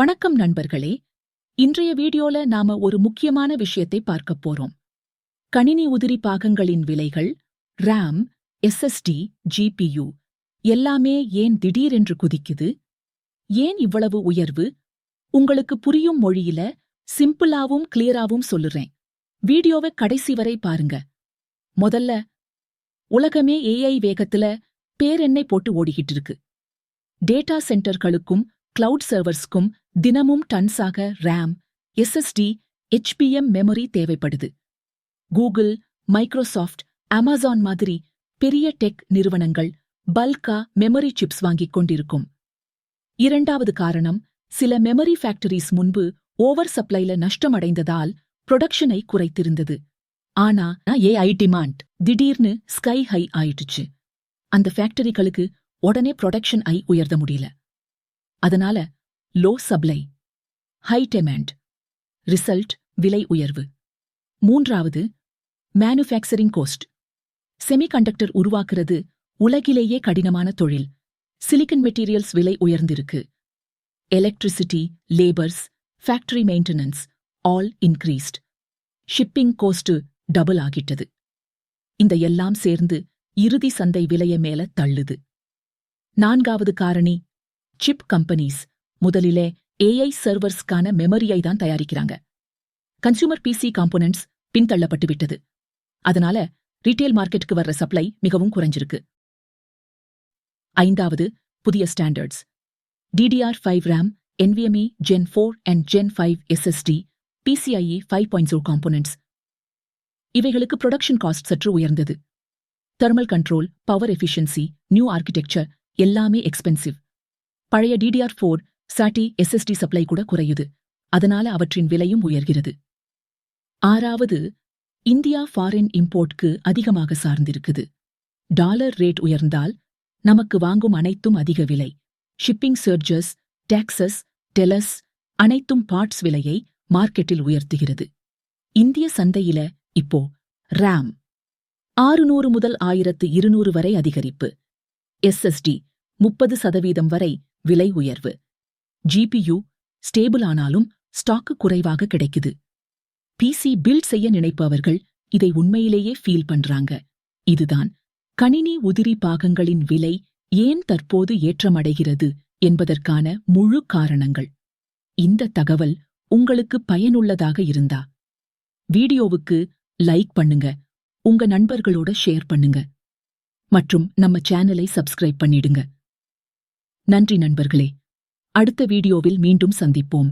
வணக்கம் நண்பர்களே. இன்றைய வீடியோல நாம ஒரு முக்கியமான விஷயத்தை பார்க்கப் போறோம். கணினி உதிரி பாகங்களின் விலைகள் ரேம் எஸ்எஸ்டி ஜிபியு எல்லாமே ஏன் திடீரென்று குதிக்குது? ஏன் இவ்வளவு உயர்வு? உங்களுக்கு புரியும் மொழியில சிம்பிளாவும் கிளியராவும் சொல்லுறேன். வீடியோவை கடைசி வரை பாருங்க. முதல்ல உலகமே ஏஐ வேகத்துல பேரெண்ணை போட்டு ஓடிக்கிட்டு இருக்கு. டேட்டா சென்டர்களுக்கும் கிளவுட் சர்வர்ஸ்க்கும் தினமும் டன்ஸாக ரேம் எஸ்எஸ்டி ஹெச்பிஎம் மெமரி தேவைப்படுது. கூகுள் மைக்ரோசாஃப்ட் அமேசான் மாதிரி பெரிய டெக் நிறுவனங்கள் பல்கா மெமரி சிப்ஸ் வாங்கிக் கொண்டிருக்கும். இரண்டாவது காரணம் சில மெமரி ஃபேக்டரிஸ் முன்பு ஓவர் சப்ளைல நஷ்டமடைந்ததால் ப்ரொடக்ஷனை குறைத்திருந்தது. ஆனா ஏஐ டிமாண்ட் திடீர்னு ஸ்கை ஹை ஆயிடுச்சு. அந்த ஃபேக்டரிகளுக்கு உடனே ப்ரொடக்ஷன் ஐ உயர்த்த முடியல. அதனால low supply high demand result விலை உயர்வு. மூன்றாவது மேனுஃபேக்சரிங் கோஸ்ட் செமிகண்டக்டர் உருவாக்குறது உலகிலேயே கடினமான தொழில். சிலிக்கன் மெட்டீரியல்ஸ் விலை உயர்ந்திருக்கு. Electricity labours factory maintenance all increased shipping cost double ஆகிட்டது. இந்த எல்லாம் சேர்ந்து இறுதி சந்தை விலைய மேல தள்ளுது. நான்காவது காரணி சிப் கம்பெனிஸ் முதலிலே ஏஐ சர்வர்ஸ்க்கான மெமரியை தான் தயாரிக்கிறாங்க. கன்சூமர் பிசி காம்போனன்ட்ஸ் பின்தள்ளப்பட்டு விட்டது அதனால ரீட்டெயில் மார்க்கெட்டுக்கு வர்ற சப்ளை மிகவும் குறைஞ்சிருக்கு. ஐந்தாவது புதிய standards DDR five RAM NVMe Gen four and Gen five SSD PCIe five point zero components இவைகளுக்கு ப்ரொடக்ஷன் காஸ்ட் சற்று உயர்ந்தது. Thermal control power efficiency new architecture எல்லாமே எக்ஸ்பென்சிவ் பழைய DDR four SATA SSD supply கூட குறையுது. அதனால அவற்றின் விலையும் உயர்கிறது. ஆறாவது இந்தியா ஃபாரின் இம்போர்ட்க்கு அதிகமாக சார்ந்திருக்குது. டாலர் ரேட் உயர்ந்தால் நமக்கு வாங்கும் அனைத்தும் அதிக விலை. ஷிப்பிங் சர்ஜஸ் டாக்ஸஸ் டெலஸ் அனைத்தும் பார்ட்ஸ் விலையை மார்க்கெட்டில் உயர்த்துகிறது. இந்திய சந்தையில இப்போ ரேம் ஆறுநூறு முதல் ஆயிரத்து இருநூறு வரை அதிகரிப்பு. எஸ்எஸ்டி முப்பது சதவீதம் வரை விலை உயர்வு. ஜிபியு ஸ்டேபிள் ஆனாலும் ஸ்டாக்கு குறைவாக கிடைக்குது. பிசி பில்ட் செய்ய நினைப்பவர்கள் இதை உண்மையிலேயே ஃபீல் பண்றாங்க. இதுதான் கணினி உதிரி பாகங்களின் விலை ஏன் தற்போது ஏற்றமடைகிறது என்பதற்கான முழு காரணங்கள். இந்த தகவல் உங்களுக்கு பயனுள்ளதாக இருந்தா வீடியோவுக்கு லைக் பண்ணுங்க உங்க நண்பர்களோட ஷேர் பண்ணுங்க மற்றும் நம்ம சேனலை சப்ஸ்கிரைப் பண்ணிடுங்க. நன்றி நண்பர்களே. அடுத்த வீடியோவில் மீண்டும் சந்திப்போம்.